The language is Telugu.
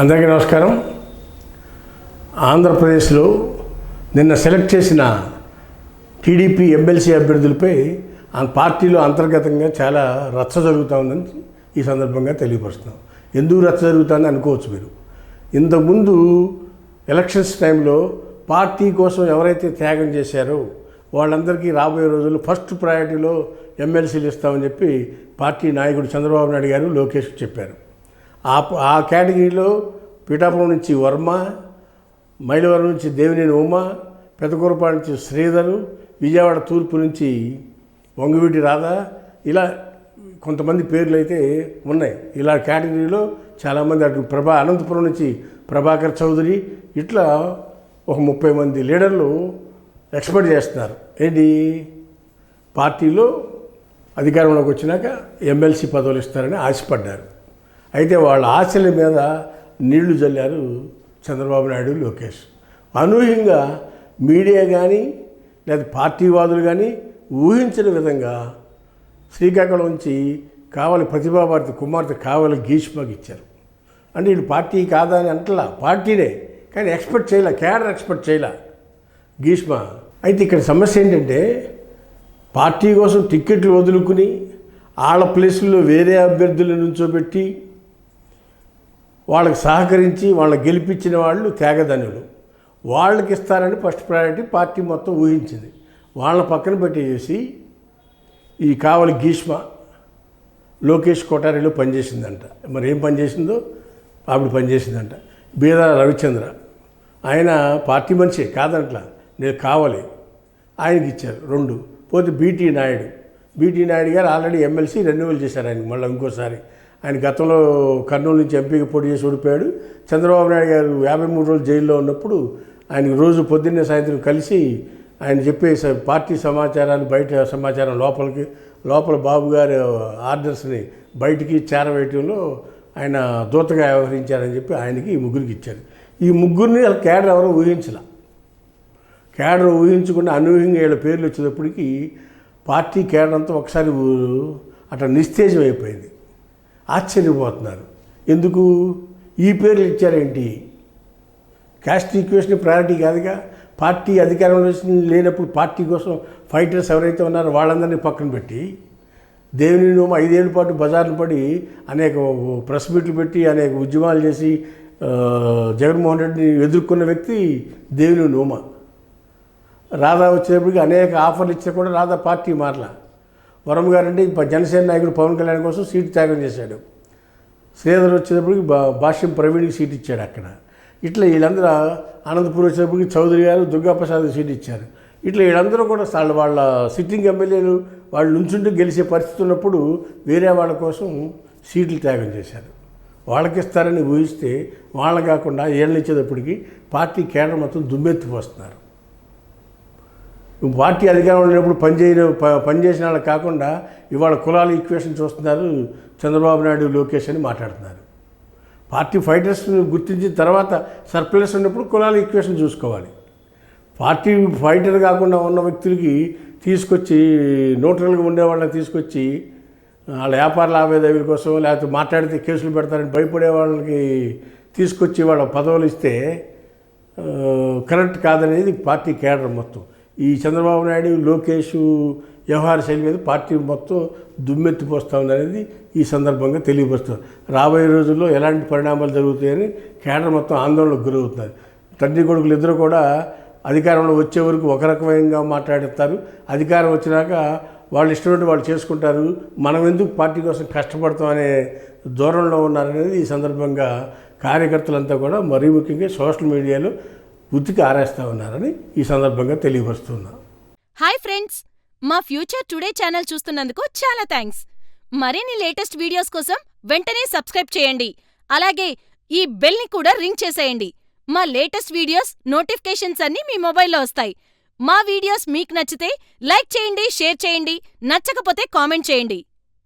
అందరికీ నమస్కారం. ఆంధ్రప్రదేశ్లో నిన్న సెలెక్ట్ చేసిన టీడీపీ ఎమ్మెల్సీ అభ్యర్థులపై ఆ పార్టీలో అంతర్గతంగా చాలా రచ్చ జరుగుతూ ఉందని ఈ సందర్భంగా తెలియపరుస్తున్నాం. ఎందుకు రచ్చ జరుగుతుందని అనుకోవచ్చు మీరు. ఇంతకుముందు ఎలక్షన్స్ టైంలో పార్టీ కోసం ఎవరైతే త్యాగం చేశారో వాళ్ళందరికీ రాబోయే రోజుల్లో ఫస్ట్ ప్రయారిటీలో ఎమ్మెల్సీలు ఇస్తామని చెప్పి పార్టీ నాయకుడు చంద్రబాబు నాయుడు గారు లోకేష్ చెప్పారు. ఆ ఆ కేటగిరీలో పీఠాపురం నుంచి వర్మ మైలవరం నుంచి దేవినేని ఉమ పెదకూరపాడు నుంచి శ్రీధరు విజయవాడ తూర్పు నుంచి వంగవీటి రాధా ఇలా కొంతమంది పేర్లు అయితే ఉన్నాయి. ఇలా కేటగిరీలో చాలామంది అటు ప్రభా అనంతపురం నుంచి ప్రభాకర్ చౌదరి ఇట్లా ఒక ముప్పై మంది లీడర్లు ఎక్స్పెక్ట్ చేస్తున్నారు. ఏంటి? పార్టీలో అధికారంలోకి వచ్చినాక ఎమ్మెల్సీ పదవులు ఇస్తారని ఆశపడ్డారు. అయితే వాళ్ళ ఆశల మీద నీళ్ళు చల్లారు చంద్రబాబు నాయుడు లోకేష్. అనూహ్యంగా మీడియా కానీ లేదా పార్టీవాదులు కానీ ఊహించిన విధంగా శ్రీకాకుళం నుంచి కావలి ప్రతిభాభారతి కుమార్తె కావాలి గీష్మకి ఇచ్చారు. అంటే వీళ్ళు పార్టీ కాదా అని అంటలా పార్టీనే. కానీ ఎక్స్పెక్ట్ చేయలే క్యాడర్ ఎక్స్పెక్ట్ చేయలే గీష్మ అయితే ఇక్కడ సమస్య ఏంటంటే పార్టీ కోసం టిక్కెట్లు వదులుకుని వాళ్ళ ప్లేసుల్లో వేరే అభ్యర్థులను నుంచోబెట్టి వాళ్ళకి సహకరించి వాళ్ళని గెలిపించిన వాళ్ళు త్యాగధనులు. వాళ్ళకి ఇస్తారని ఫస్ట్ ప్రయారిటీ పార్టీ మొత్తం ఊహించింది. వాళ్ళ పక్కన పెట్టేసి ఈ కావలి గీష్మ లోకేష్ కోటారిలో పనిచేసిందంట. మరి ఏం పనిచేసిందో? ఆవిడ పనిచేసిందంట. బీద రవిచంద్ర. ఆయన పార్టీ మనిషే కాదంట్లా నేను కావాలి. ఆయనకి ఇచ్చారు రెండు. పోతే బీటీ నాయుడు. బీటీ నాయుడు గారు ఆల్రెడీ ఎమ్మెల్సీ రెన్యువల్ చేశారు ఆయనకి మళ్ళీ ఇంకోసారి. ఆయన గతంలో కర్నూలు నుంచి ఎంపీకి పోటీ చేసి ఓడిపోయాడు. చంద్రబాబు నాయుడు గారు యాభై మూడు రోజులు జైల్లో ఉన్నప్పుడు ఆయన రోజు పొద్దున్నే సాయంత్రం కలిసి ఆయన చెప్పే స- పార్టీ సమాచారాన్ని బయట సమాచారం లోపలికి లోపల బాబు గారి ఆర్డర్స్ని బయటికి చేరవేయటంలో ఆయన దూతగా వ్యవహరించారని చెప్పి ఆయనకి ఈ ముగ్గురికి ఇచ్చారు. ఈ ముగ్గురిని వాళ్ళ కేడర్ ఎవరో ఊహించాల. కేడర్ ఊహించకుండా అనూహ్యంగా వీళ్ళ పేర్లు వచ్చేటప్పటికి పార్టీ కేడర్ అంతా ఒకసారి అట్లా నిస్తేజం అయిపోయింది. ఆశ్చర్యపోతున్నారు. ఎందుకు? ఈ పేర్లు ఇచ్చారేంటి? క్యాస్ట్ ఈక్వేషన్ ప్రయారిటీ కాదుగా? పార్టీ అధికారంలో లేనప్పుడు పార్టీ కోసం ఫైటర్స్ ఎవరైతే ఉన్నారో వాళ్ళందరినీ పక్కన పెట్టి దేవుని నోమ ఐదేళ్ళ పాటు బజార్లు పడి అనేక ప్రెస్ మీట్లు పెట్టి అనేక ఉద్యమాలు చేసి జగన్మోహన్ రెడ్డిని ఎదుర్కొన్న వ్యక్తి దేవుని నోమ. రాధా వచ్చేటప్పటికి అనేక ఆఫర్లు ఇచ్చినా కూడా రాధా పార్టీ మారలా. వరం గారంటే జనసేన నాయకుడు పవన్ కళ్యాణ్ కోసం సీటు త్యాగం చేశాడు. శ్రీధర్ వచ్చేటప్పటికి బా భాష్యం ప్రవీణ్కి సీట్ ఇచ్చాడు అక్కడ. ఇట్లా వీళ్ళందరూ అనంతపూర్ వచ్చేటప్పటికి చౌదరి గారు దుర్గాప్రసాద్ సీట్ ఇచ్చారు. ఇట్లా వీళ్ళందరూ కూడా వాళ్ళ వాళ్ళ సిట్టింగ్ ఎమ్మెల్యేలు వాళ్ళు నుంచుంటూ గెలిచే పరిస్థితి ఉన్నప్పుడు వేరే వాళ్ళ కోసం సీట్లు త్యాగం చేశారు. వాళ్ళకి ఇస్తారని ఊహిస్తే వాళ్ళ కాకుండా ఏళ్ళనిచ్చేటప్పటికి పార్టీ కేంద్రం మొత్తం దుమ్మెత్తిపోస్తున్నారు. పార్టీ అధికారంలో ఉన్నప్పుడు పనిచేయని ప- పనిచేసిన వాళ్ళకి కాకుండా ఇవాళ కులాల ఈక్వేషన్ చూస్తున్నారు చంద్రబాబు నాయుడు లోకేష్ అని మాట్లాడుతున్నారు. పార్టీ ఫైటర్స్ని గుర్తించిన తర్వాత సర్ప్లస్ ఉన్నప్పుడు కులాల ఈక్వేషన్ చూసుకోవాలి. పార్టీ ఫైటర్ కాకుండా ఉన్న వ్యక్తులకి తీసుకొచ్చి న్యూట్రల్గా ఉండే వాళ్ళని తీసుకొచ్చి వాళ్ళ వ్యాపార లావాదేవీల కోసం లేకపోతే మాట్లాడితే కేసులు పెడతారని భయపడే వాళ్ళకి తీసుకొచ్చి వాళ్ళ పదవులు ఇస్తే కరెక్ట్ కాదనేది పార్టీ కేడర్ మొత్తం. ఈ చంద్రబాబు నాయుడు లోకేష్ వ్యవహార శైలి మీద పార్టీ మొత్తం దుమ్మెత్తిపోస్తూ ఉందనేది ఈ సందర్భంగా తెలియపరుస్తుంది. రాబోయే రోజుల్లో ఎలాంటి పరిణామాలు జరుగుతాయని కేడర్ మొత్తం ఆందోళనకు గురవుతున్నారు. తండ్రి కొడుకులు ఇద్దరు కూడా అధికారంలో వచ్చే వరకు ఒక రకమైనగా మాట్లాడేస్తారు. అధికారం వచ్చినాక వాళ్ళు ఇష్టమైనట్టు వాళ్ళు చేసుకుంటారు. మనం ఎందుకు పార్టీ కోసం కష్టపడతాం అనే దూరంలో ఉన్నారనేది ఈ సందర్భంగా కార్యకర్తలంతా కూడా మరీ ముఖ్యంగా సోషల్ మీడియాలో ఉతికి ఆరేస్తూ ఉన్నారని ఈ సందర్భంగా తెలియపరుస్తున్నా. హాయ్ ఫ్రెండ్స్ మా ఫ్యూచర్ టుడే ఛానల్ చూస్తున్నందుకు చాలా థ్యాంక్స్. మరిన్ని లేటెస్ట్ వీడియోస్ కోసం వెంటనే సబ్స్క్రైబ్ చేయండి. అలాగే ఈ బెల్ని కూడా రింగ్ చేసేయండి. మా లేటెస్ట్ వీడియోస్ నోటిఫికేషన్స్ అన్నీ మీ మొబైల్లో వస్తాయి. మా వీడియోస్ మీకు నచ్చితే లైక్ చేయండి షేర్ చేయండి నచ్చకపోతే కామెంట్ చేయండి.